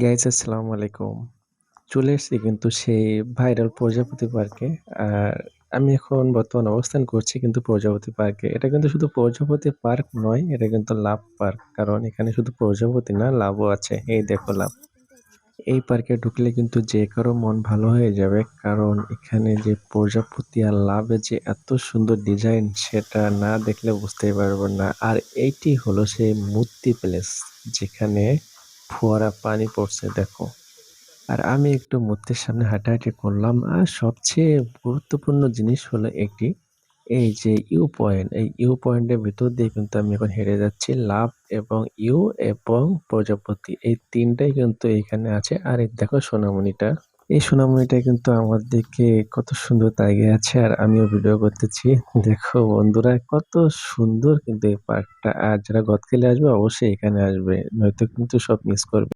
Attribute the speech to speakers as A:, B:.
A: Guys আসসালামু আলাইকুম। চলে এসেছি কিন্তু সেই ভাইরাল প্রজাপতি পার্কে আর আমি এখন বর্তমান অবস্থান করছি কিন্তু প্রজাপতি পার্কে এটা কিন্তু শুধু প্রজাপতি পার্ক নয়, এটা কিন্তু লাভ পার্ক কারণ এখানে শুধু প্রজাপতি না, লাভও আছে। এই দেখো লাভ। এই পার্কে ঢুকলে কিন্তু যে কারও মন ভালো হয়ে যাবে। কারণ এখানে যে প্রজাপতি আর লাভে যে এত সুন্দর ডিজাইন সেটা না দেখলে বুঝতেই পারব না। আর এইটি হলো সেই মূর্তি প্লেস যেখানে ফোয়ারা পানি পড়ছে, দেখো। আর আমি একটু মূর্তির সামনে হাঁটাহাঁটি করলাম, আর সবচেয়ে গুরুত্বপূর্ণ জিনিস হলো একটি, এই যে ইউ পয়েন্ট এই ইউ পয়েন্টের ভিতর দিয়ে কিন্তু আমি এখন হেরে যাচ্ছি, লাভ এবং ইউ এবং প্রজাপতি, এই তিনটাই কিন্তু এখানে আছে। আর দেখো সোনামণিটা। এই সোনামণিটা কিন্তু আমার দিকে কত সুন্দর তাকিয়ে আছে আর আমিও ভিডিও করতেছি। দেখো বন্ধুরা, কত সুন্দর কিন্তু এই পার্কটা আর যারা গতকালে আসবে, অবশ্যই এখানে আসবে, নয়তো কিন্তু সব মিস করবে।